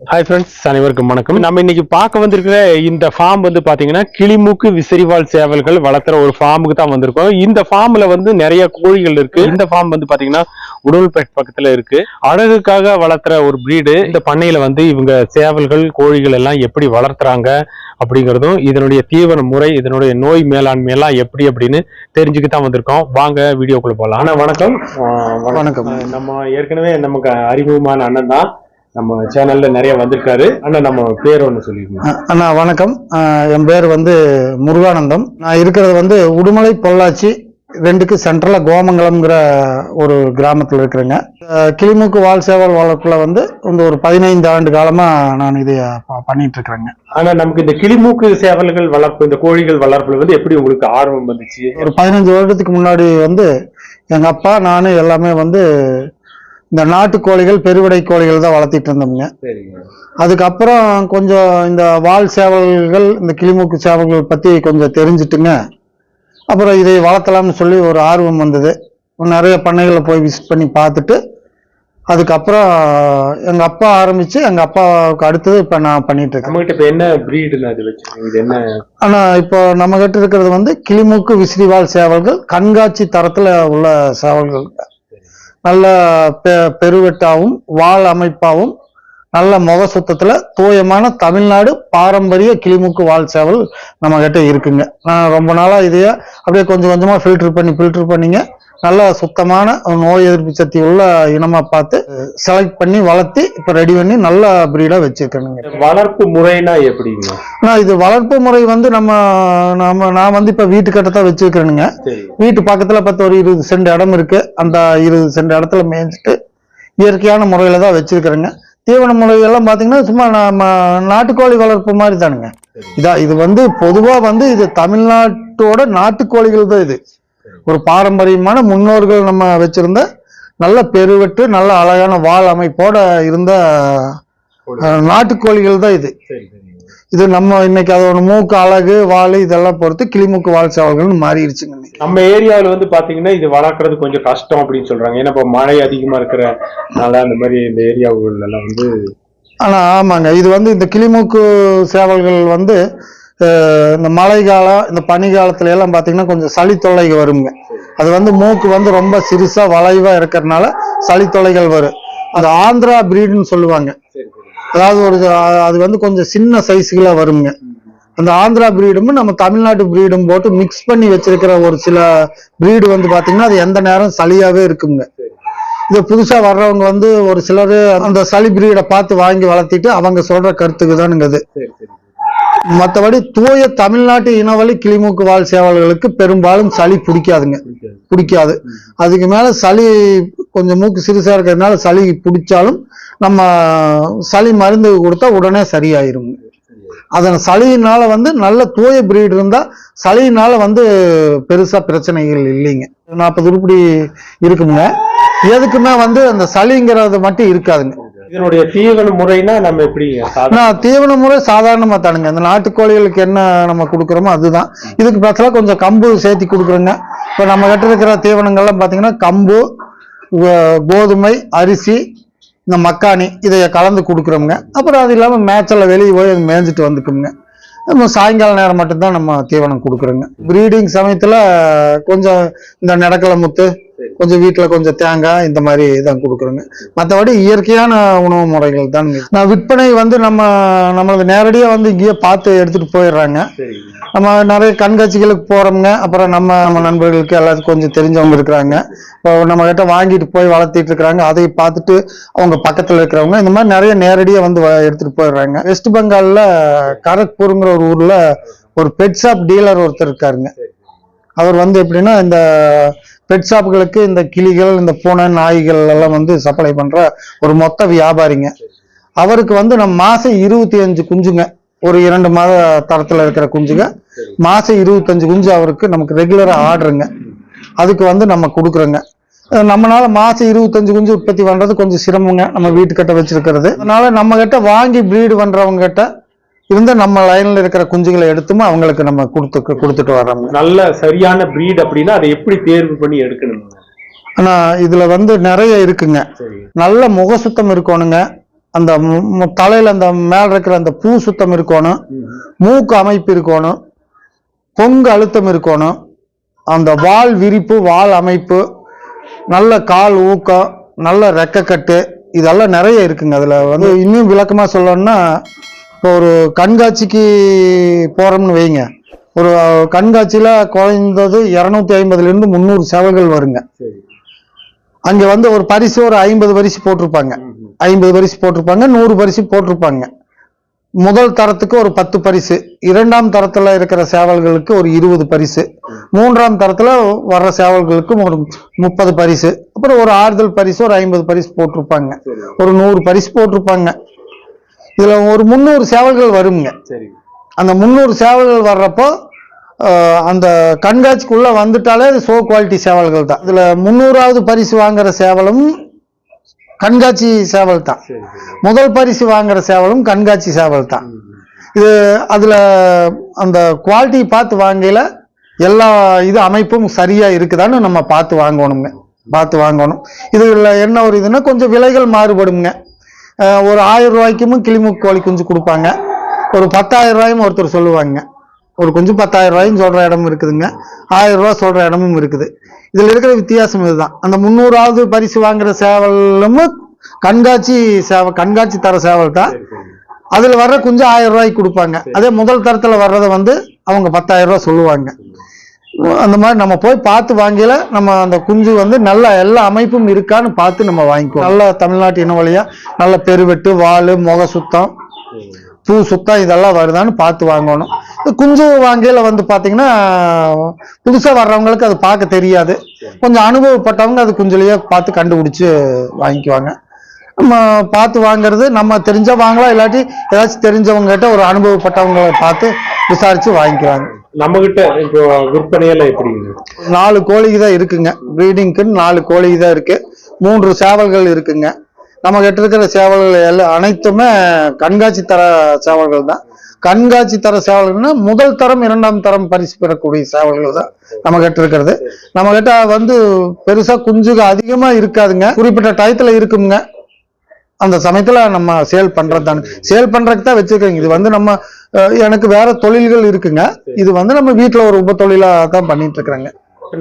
Hi friends அனைவருக்கும் வணக்கம். நம்ம இன்னைக்கு பார்க்க வந்திருக்கிற இந்த ஃபார்ம் வந்து பாத்தீங்கன்னா கிளிமூக்கு விசிறிவால் சேவல்கள் வளர்த்துற ஒரு ஃபார்முக்கு தான் வந்திருக்கோம். இந்த ஃபார்ம்ல வந்து நிறைய கோழிகள் இருக்கு. இந்த ஃபார்ம் வந்து பாத்தீங்கன்னா உடல்பேட் பக்கத்துல இருக்கு. அழகுக்காக வளர்த்துற ஒரு பிரீடு இந்த பண்ணையில வந்து இவங்க சேவல்கள் கோழிகள் எல்லாம் எப்படி வளர்த்துறாங்க அப்படிங்கிறதும் இதனுடைய தீவன முறை இதனுடைய நோய் மேலாண்மை எல்லாம் எப்படி அப்படின்னு தெரிஞ்சுக்க தான் வந்திருக்கோம். வாங்க வீடியோக்குள்ள போகலாம் அண்ணா வணக்கம். வணக்கம். நம்ம ஏற்கனவே நமக்கு அறிமுகமான அண்ணன் தான். நம்ம சேனல்ல நிறைய வந்திருக்காரு. அண்ணா நம்ம பேர் ஒண்ணு சொல்லிருக்கோம் அண்ணா வணக்கம். என் பேர் வந்து முருகானந்தம். நான் இருக்கிறது வந்து உடுமலை பொள்ளாச்சி ரெண்டுக்கு சென்ட்ரலா கோமங்கலம்ங்கிற ஒரு கிராமத்தில் இருக்கிறேங்க. கிளிமூக்கு வால் சேவல் வளர்ப்புல வந்து இந்த ஒரு பதினைந்து ஆண்டு காலமா நான் இதை பண்ணிட்டு இருக்கிறேங்க ஆனா நமக்கு இந்த கிளிமூக்கு சேவல்கள் வளர்ப்பு இந்த கோழிகள் வளர்ப்புல வந்து எப்படி உங்களுக்கு ஆர்வம் வந்துச்சு? ஒரு பதினஞ்சு வருடத்துக்கு முன்னாடி வந்து எங்க அப்பா நானு எல்லாமே வந்து இந்த நாட்டு கோழிகள் பெருவிடை கோழிகள் தான் வளர்த்திட்டு இருந்தோம்ங்க. அதுக்கப்புறம் கொஞ்சம் இந்த வால் சேவல்கள் இந்த கிளிமூக்கு சேவல்கள் பற்றி கொஞ்சம் தெரிஞ்சுட்டுங்க. அப்புறம் இதை வளர்த்தலாம்னு சொல்லி ஒரு ஆர்வம் வந்தது. நிறைய பண்ணைகளில் போய் விசிட் பண்ணி பார்த்துட்டு அதுக்கப்புறம் எங்கள் அப்பா ஆரம்பித்து எங்கள் அப்பாவுக்கு அடுத்தது இப்போ நான் பண்ணிட்டு இருக்கேன். நம்ம கிட்ட இப்ப என்ன பிரீடுன்னு அது வச்சிருக்கீங்க? இது என்ன? ஆனால் இப்போ நம்ம கிட்ட இருக்கிறது வந்து கிளிமூக்கு விசிறிவால் சேவல்கள் கண்காட்சி தரத்தில் உள்ள சேவல்கள். நல்ல பெ பெருவெட்டாவும் வால் அமைப்பாகவும் நல்ல முக சுத்தத்துல தூயமான தமிழ்நாடு பாரம்பரிய கிளிமுக்கு வால் சேவல் நம்ம கிட்ட இருக்குங்க. நான் ரொம்ப நாளா இதைய அப்படியே கொஞ்சம் கொஞ்சமா ஃபில்டர் பண்ணி ஃபில்டர் பண்ணிங்க. நல்ல சுத்தமான நோய் எதிர்ப்பு சக்தி உள்ள இனமா பார்த்து செலக்ட் பண்ணி வளர்த்தி இப்ப ரெடி பண்ணி நல்ல பிரீடா வச்சிருக்கணுங்க வளர்ப்பு முறைனா எப்படிங்க? ஆனா இது வளர்ப்பு முறை வந்து நம்ம நம்ம நான் வந்து இப்ப வீட்டு கட்டத்தான் வச்சிருக்கிறேனுங்க. சரி. வீட்டு பக்கத்துல பத்து ஒரு இருபது சென்ட் இடம் இருக்கு. அந்த இருபது சென்ட் இடத்துல மேய்ஞ்சிட்டு இயற்கையான முறையில தான் வச்சிருக்கிறேங்க. தீவன முறையெல்லாம் பாத்தீங்கன்னா சும்மா நம்ம நாட்டுக்கோழி வளர்ப்பு மாதிரி தானுங்க. இதா இது வந்து பொதுவா வந்து இது தமிழ்நாட்டோட நாட்டுக்கோழிகள் தான் இது. ஒரு பாரம்பரியமான முன்னோர்கள் நம்ம வச்சிருந்த நல்ல பெருவெட்டு நல்ல அழகான வால் அமைப்போட இருந்த நாட்டுக்கோழிகள் தான் இது. இது நம்ம இன்னைக்கு அதோட மூக்கு அழகு வால் இதெல்லாம் பொறுத்து கிளிமூக்கு வால் சேவல்கள்னு மாறிடுச்சுங்க. நம்ம ஏரியாவில் வந்து பாத்தீங்கன்னா இது வளர்க்கறது கொஞ்சம் கஷ்டம் அப்படின்னு சொல்றாங்க. ஏன்னா இப்ப மழை அதிகமா இருக்கிறனால அந்த மாதிரி இந்த ஏரியாவுகள் எல்லாம் வந்து ஆனா ஆமாங்க. இது வந்து இந்த கிளிமூக்கு சேவல்கள் வந்து இந்த மழை காலம் இந்த பனி காலத்துல எல்லாம் பார்த்தீங்கன்னா கொஞ்சம் சளி தொல்லைங்க வருங்க. அது வந்து மூக்கு வந்து ரொம்ப சிறுசா வளைவா இருக்கிறதுனால சளி தொல்லைகள் வரும். அது ஆந்திரா பிரீடுன்னு சொல்லுவாங்க. அதாவது ஒரு அது வந்து கொஞ்சம் சின்ன சைஸ்களா வருங்க. அந்த ஆந்திரா பிரீடும் நம்ம தமிழ்நாட்டு பிரீடும் போட்டு மிக்ஸ் பண்ணி வச்சிருக்கிற ஒரு சில பிரீடு வந்து பாத்தீங்கன்னா அது எந்த நேரம் சளியாவே இருக்குங்க. இது புதுசா வர்றவங்க வந்து ஒரு சிலர் அந்த சளி பிரீடை பார்த்து வாங்கி வளர்த்திட்டு அவங்க சொல்ற கருத்துக்கு தானுங்க அது மற்றபடி தூய தமிழ்நாட்டு இனவழி கிளிமூக்கு வாழ் சேவல்களுக்கு பெரும்பாலும் சளி பிடிக்காதுங்க. பிடிக்காது. அதுக்கு மேல சளி கொஞ்சம் மூக்கு சிறுசா இருக்கிறதுனால சளி பிடிச்சாலும் நம்ம சளி மருந்து கொடுத்தா உடனே சரியாயிருங்க. அதன் சளியினால வந்து நல்ல தூய பிரீடு இருந்தா சளியினால வந்து பெருசா பிரச்சனைகள் இல்லைங்க. நாற்பது உருப்படி இருக்குங்க. எதுக்குமே வந்து அந்த சளிங்கிறது மட்டும் இருக்காதுங்க. இதனுடைய தீவன முறைனா நம்ம எப்படி தீவன முறை சாதாரணமா தானுங்க. இந்த நாட்டுக்கோழிகளுக்கு என்ன நம்ம கொடுக்குறோமோ அதுதான். இதுக்கு பக்கத்துல கொஞ்சம் கம்பு சேர்த்தி கொடுக்குறோங்க. இப்போ நம்ம கிட்ட இருக்கிற தீவனங்கள்லாம் பார்த்தீங்கன்னா கம்பு கோதுமை அரிசி இந்த மக்காணி இதை கலந்து கொடுக்குறோங்க அப்புறம் அது இல்லாமல் மேய்ச்சலில் வெளியே போய் அது மேய்ஞ்சிட்டு வந்துக்குங்க நம்ம சாயங்கால நேரம் மட்டும்தான் நம்ம தீவனம் கொடுக்குறோங்க. ப்ரீடிங் சமயத்தில் கொஞ்சம் இந்த நடக்கலை முத்து கொஞ்சம் வீட்டில் கொஞ்சம் தேங்காய் இந்த மாதிரி தான் கொடுக்குறோங்க. மற்றபடி இயற்கையான உணவு முறைகள் தான். நான் விற்பனை வந்து நம்ம நம்மளது நேரடியாக வந்து இங்கேயே பார்த்து எடுத்துகிட்டு போயிடுறாங்க. நம்ம நிறைய கண்காட்சிகளுக்கு போறோம்ங்க. அப்புறம் நம்ம நம்ம நண்பர்களுக்கு எல்லாத்துக்கும் கொஞ்சம் தெரிஞ்சவங்க இருக்கிறாங்க. நம்ம கிட்ட வாங்கிட்டு போய் வளர்த்திட்டு இருக்கிறாங்க. அதை பார்த்துட்டு அவங்க பக்கத்துல இருக்கிறவங்க இந்த மாதிரி நிறைய நேரடியா வந்து எடுத்துட்டு போயிடுறாங்க. வெஸ்ட் பெங்கால்ல கரக்பூருங்கிற ஒரு ஊர்ல ஒரு பெட் ஷாப் டீலர் ஒருத்தர் இருக்காருங்க. அவர் வந்து எப்படின்னா இந்த பெட் ஷாப்புகளுக்கு இந்த கிளிகள் இந்த பூனை நாய்கள் எல்லாம் வந்து சப்ளை பண்ற ஒரு மொத்த வியாபாரிங்க. அவருக்கு வந்து நம்ம மாசம் இருபத்தி அஞ்சு குஞ்சுங்க. ஒரு இரண்டு மாத தரத்துல இருக்கிற குஞ்சுங்க. மாசம் இருபத்தஞ்சு குஞ்சு அவருக்கு நமக்கு ரெகுலரா ஆர்டருங்க அதுக்கு வந்து நம்ம கொடுக்குறோங்க. நம்மளால மாசம் இருபத்தஞ்சு குஞ்சு உற்பத்தி பண்றது கொஞ்சம் சிரமங்க. நம்ம வீட்டுக்கிட்ட வச்சிருக்கிறது. அதனால நம்ம கிட்ட வாங்கி ப்ரீடு பண்றவங்க கிட்ட இருந்து நம்ம லைன்ல இருக்கிற குஞ்சுகளை எடுத்துமா அவங்களுக்கு நம்ம கொடுத்து கொடுத்துட்டு வர்றோங்க நல்ல சரியான பிரீட் அப்படின்னா அதை எப்படி தேர்வு பண்ணி எடுக்கணும்? ஆனா இதுல வந்து நிறைய இருக்குங்க. நல்ல முக சுத்தம் இருக்கணுங்க. அந்த தலையில அந்த மேல இருக்கிற அந்த பூ சுத்தம் இருக்கணும். மூக்கு அமைப்பு இருக்கணும். பொங்கு அழுத்தம் இருக்கணும். அந்த வால் விரிப்பு வால் அமைப்பு நல்ல கால் ஊக்கம் நல்ல ரெக்கைக்கட்டு இதெல்லாம் நிறைய இருக்குங்க. அதுல வந்து இன்னும் விளக்கமா சொல்லணும்னா இப்போ ஒரு கண்காட்சிக்கு போறோம்னு வைங்க. ஒரு கண்காட்சியில குறைந்தது இருநூத்தி ஐம்பதுல இருந்து முந்நூறு சேவல்கள் வருங்க. அங்க வந்து ஒரு பரிசு ஒரு ஐம்பது பரிசு போட்டிருப்பாங்க. ஐம்பது பரிசு போட்டிருப்பாங்க நூறு பரிசு போட்டிருப்பாங்க. முதல் தரத்துக்கு ஒரு பத்து பரிசு இரண்டாம் தரத்துல இருக்கிற சேவல்களுக்கு ஒரு இருபது பரிசு மூன்றாம் தரத்துல வர்ற சேவல்களுக்கு ஒரு முப்பது பரிசு அப்புறம் ஒரு ஆறுதல் பரிசு ஒரு ஐம்பது பரிசு போட்டிருப்பாங்க. ஒரு நூறு பரிசு போட்டிருப்பாங்க. இதுல ஒரு முந்நூறு சேவல்கள் வருங்க. சரி அந்த முந்நூறு சேவல்கள் வர்றப்போ அந்த கண்காட்சிக்குள்ள வந்துட்டாலே அது சோ குவாலிட்டி சேவல்கள் தான். இதுல முந்நூறாவது பரிசு வாங்குற சேவலும் கண்காட்சி சேவல் தான். முதல் பரிசு வாங்குற சேவலும் கண்காட்சி சேவல் தான். இது அதுல அந்த குவாலிட்டி பார்த்து வாங்கல எல்லா இது அமைப்பும் சரியா இருக்குதான்னு நம்ம பார்த்து வாங்கணுங்க. பார்த்து வாங்கணும். இதுல என்ன ஒரு இதுன்னா கொஞ்சம் விலைகள் மாறுபடுங்க. ஒரு ஆயிரம் ரூபாய்க்கும் கிளிமுக்கு கோழி குஞ்சு கொடுப்பாங்க. ஒரு பத்தாயிரம் ரூபாயும் ஒருத்தர் சொல்லுவாங்க. ஒரு குஞ்சு பத்தாயிரம் ரூபாயும் சொல்ற இடம் இருக்குதுங்க. ஆயிரம் ரூபாய் சொல்ற இடமும் இருக்குது. இதுல இருக்கிற வித்தியாசம் இதுதான். அந்த முந்நூறாவது பரிசு வாங்குற சேவலும் கண்காட்சி சேவல் கண்காட்சி தர சேவல் தான். அதுல வர்ற குஞ்சு ஆயிரம் ரூபாய்க்கு கொடுப்பாங்க. அதே முதல் தரத்துல வர்றதை வந்து அவங்க பத்தாயிரம் ரூபாய் சொல்லுவாங்க. அந்த மாதிரி நம்ம போய் பார்த்து வாங்கியில நம்ம அந்த குஞ்சு வந்து நல்ல எல்லா அமைப்பும் இருக்கான்னு பார்த்து நம்ம வாங்கிக்குவோம். நல்ல தமிழ்நாட்டு இன வழியா நல்ல பெருவெட்டு வால் முக சுத்தம் பூ சுத்தம் இதெல்லாம் வருதான்னு பார்த்து வாங்கணும். குஞ்சு வாங்கையில வந்து பாத்தீங்கன்னா புதுசா வர்றவங்களுக்கு அது பார்க்க தெரியாது. கொஞ்சம் அனுபவப்பட்டவங்க அது குஞ்சுலயே பார்த்து கண்டுபிடிச்சு வாங்கிக்குவாங்க. நம்ம பார்த்து வாங்குறது நம்ம தெரிஞ்ச வாங்கலாம் இல்லாட்டி ஏதாச்சும் தெரிஞ்சவங்க கிட்ட ஒரு அனுபவப்பட்டவங்களை பார்த்து விசாரிச்சு வாங்கிக்குவாங்க. நம்ம கிட்ட இப்போ விற்பனையெல்லாம் எப்படி நாலு கோழிக்கு தான் இருக்குங்க. ப்ரீடிங்க்குன்னு நாலு கோழிக்கு தான் இருக்கு. மூன்று சேவல்கள் இருக்குங்க. நம்ம கிட்ட இருக்கிற சேவல்கள் எல்லாம் அனைத்துமே கண்காட்சி தர சேவல்கள் தான். கண்காட்சி தர சேவல்கள்னா முதல் தரம் இரண்டாம் தரம் பரிசு பெறக்கூடிய சேவல்கள் தான் நம்ம கிட்ட இருக்கிறது. நம்ம கிட்ட வந்து பெருசா குஞ்சுக அதிகமா இருக்காதுங்க. குறிப்பிட்ட டயத்துல இருக்குங்க. அந்த சமயத்துல நம்ம சேல் பண்றது. தானே சேல் பண்றதுக்கு தான் வச்சிருக்கோங்க. இது வந்து நம்ம எனக்கு வேற தொழில்கள் இருக்குங்க. இது வந்து நம்ம வீட்டுல ஒரு உப தொழிலா தான் பண்ணிட்டு இருக்கிறாங்க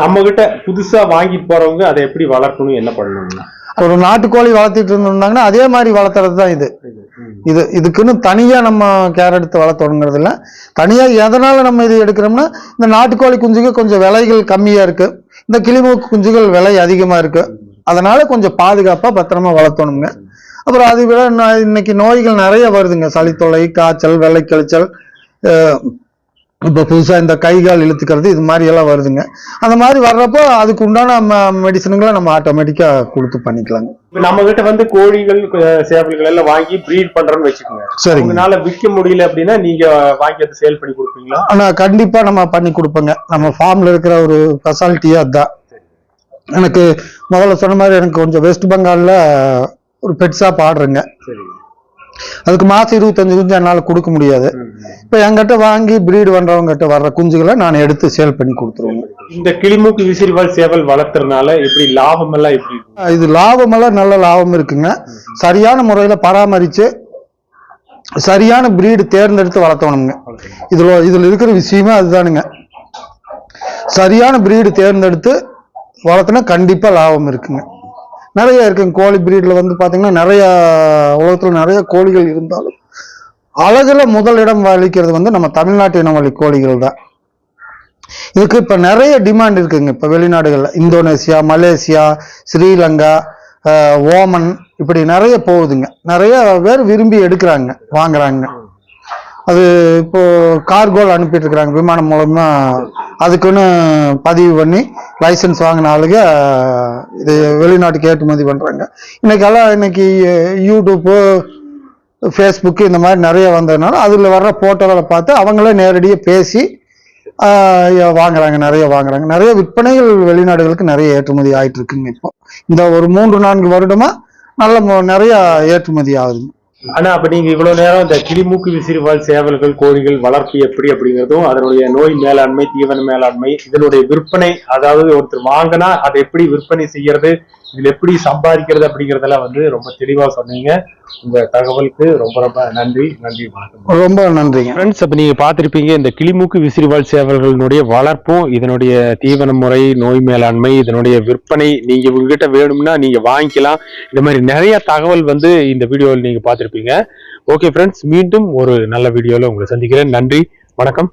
நம்ம கிட்ட புதுசா வாங்கிட்டு போறவங்க அதை எப்படி வளர்க்கணும் என்ன பண்ணணும்னா? ஒரு நாட்டுக்கோழி வளர்த்திட்டு இருந்தாங்கன்னா அதே மாதிரி வளர்த்துறது தான் இது. இது இதுக்குன்னு தனியா நம்ம கேர் எடுத்து வளர்த்தணுங்கிறது இல்ல. தனியா எதனால நம்ம இது எடுக்கிறோம்னா இந்த நாட்டுக்கோழி குஞ்சுக்கு கொஞ்சம் விலைகள் கம்மியா இருக்கு. இந்த கிளிமூக்கு குஞ்சுகள் விலை அதிகமா இருக்கு. அதனால கொஞ்சம் பாதுகாப்பா பத்திரமா வளர்த்தணுங்க. அப்புறம் அதை விட இன்னைக்கு நோய்கள் நிறைய வருதுங்க. சளித்தொல்லை காய்ச்சல் வெள்ளை கழிச்சல் அஹ் இப்போ புதுசா இந்த கை கால் இழுத்துக்கிறது இது மாதிரி எல்லாம் வருதுங்க. அந்த மாதிரி வர்றப்போ அதுக்கு உண்டான மெடிசனுங்களை நம்ம ஆட்டோமேட்டிக்கா கொடுத்து பண்ணிக்கலாங்க. நம்ம கிட்ட வந்து கோழிகள் சேவல்கள் எல்லாம் வாங்கி ப்ரீட் பண்றோம்னு வச்சுக்கோங்க. சரிங்க. உங்களால விற்க முடியல அப்படின்னா நீங்க வாங்கி அதை சேல் பண்ணி கொடுப்பீங்களா? ஆனா கண்டிப்பா நம்ம பண்ணி கொடுப்போங்க. நம்ம ஃபார்ம்ல இருக்கிற ஒரு ஸ்பெஷாலிட்டியா அதான் எனக்கு முதல்ல சொன்ன மாதிரி எனக்கு கொஞ்சம் வெஸ்ட் பெங்கால்ல ஒரு பெட் ஷாப் சரி அதுக்கு மாசம் இருபத்தஞ்சு குஞ்சு என்னால கொடுக்க முடியாது. இப்ப என்கிட்ட வாங்கி பிரீடு பண்றவங்க கிட்ட வர்ற குஞ்சுகளை நான் எடுத்து சேல் பண்ணி கொடுத்துருவேங்க இந்த கிளிமூக்கு விசிறிவால் சேவல் வளர்த்துறதுனால எப்படி லாபம் எல்லாம் எப்படி? இது லாபமெல்லாம் நல்ல லாபம் இருக்குங்க. சரியான முறையில பராமரிச்சு சரியான பிரீடு தேர்ந்தெடுத்து வளர்த்தணுங்க இதுல இதுல இருக்கிற விஷயமே அதுதானுங்க. சரியான பிரீடு தேர்ந்தெடுத்து வளர்த்துனா கண்டிப்பா லாபம் இருக்குங்க. நிறைய இருக்குங்க கோழி பிரீடில் வந்து பார்த்தீங்கன்னா நிறையா உலகத்தில் நிறைய கோழிகள் இருந்தாலும் அழகில் முதல் இடம் வலிக்கிறது வந்து நம்ம தமிழ்நாட்டு இனவழி கோழிகள் தான். இதுக்கு இப்போ நிறைய டிமாண்ட் இருக்குங்க. இப்போ வெளிநாடுகளில் இந்தோனேசியா மலேசியா ஸ்ரீலங்கா ஓமன் இப்படி நிறைய போகுதுங்க. நிறைய பேர் விரும்பி எடுக்கிறாங்க வாங்குறாங்க. அது இப்போ கார்கோல் அனுப்பிட்டு இருக்கிறாங்க. விமானம் மூலமாக அதுக்குன்னு பதிவு பண்ணி லைசன்ஸ் வாங்கின ஆளுங்க இது வெளிநாட்டுக்கு ஏற்றுமதி பண்ணுறாங்க இன்னைக்கெல்லாம் இன்னைக்கு யூடியூப்பு ஃபேஸ்புக்கு இந்த மாதிரி நிறைய வந்ததுனால அதில் வர்ற போட்டோகளை பார்த்து அவங்களே நேரடியாக பேசி வாங்குறாங்க நிறைய வாங்குறாங்க. நிறைய விற்பனைகள் வெளிநாடுகளுக்கு நிறைய ஏற்றுமதி ஆகிட்டு இருக்குங்க இப்போ. இந்த ஒரு மூன்று நான்கு வருடமாக நல்ல நிறையா ஏற்றுமதி ஆகுதுங்க. ஆனா அப்ப நீங்க இவ்வளவு நேரம் இந்த கிளிமூக்கு விசிறிவால் சேவல்கள் கோழிகள் வளர்ப்பு எப்படி அப்படிங்கறதும் அதனுடைய நோய் மேலாண்மை தீவன மேலாண்மை இதனுடைய விற்பனை அதாவது ஒருத்தர் வாங்கினா அதை எப்படி விற்பனை செய்யறது இதுல எப்படி சம்பாதிக்கிறது அப்படிங்கறதெல்லாம் வந்து ரொம்ப தெளிவா சொன்னீங்க. உங்க தகவலுக்கு ரொம்ப ரொம்ப நன்றி. நன்றி வணக்கம். ரொம்ப நன்றிங்க. ஃப்ரெண்ட்ஸ் அப்ப நீங்க பார்த்திருப்பீங்க இந்த கிளிமூக்கு விசிறிவால் சேவல்களினுடைய வளர்ப்பும் இதனுடைய தீவன முறை நோய் மேலாண்மை இதனுடைய விற்பனை நீங்க உங்ககிட்ட வேணும்னா நீங்க வாங்கிக்கலாம். இந்த மாதிரி நிறைய தகவல் வந்து இந்த வீடியோவில் நீங்க பார்த்திருப்பீங்க. ஓகே ஃப்ரெண்ட்ஸ் மீண்டும் ஒரு நல்ல வீடியோல உங்களை சந்திக்கிறேன். நன்றி வணக்கம்.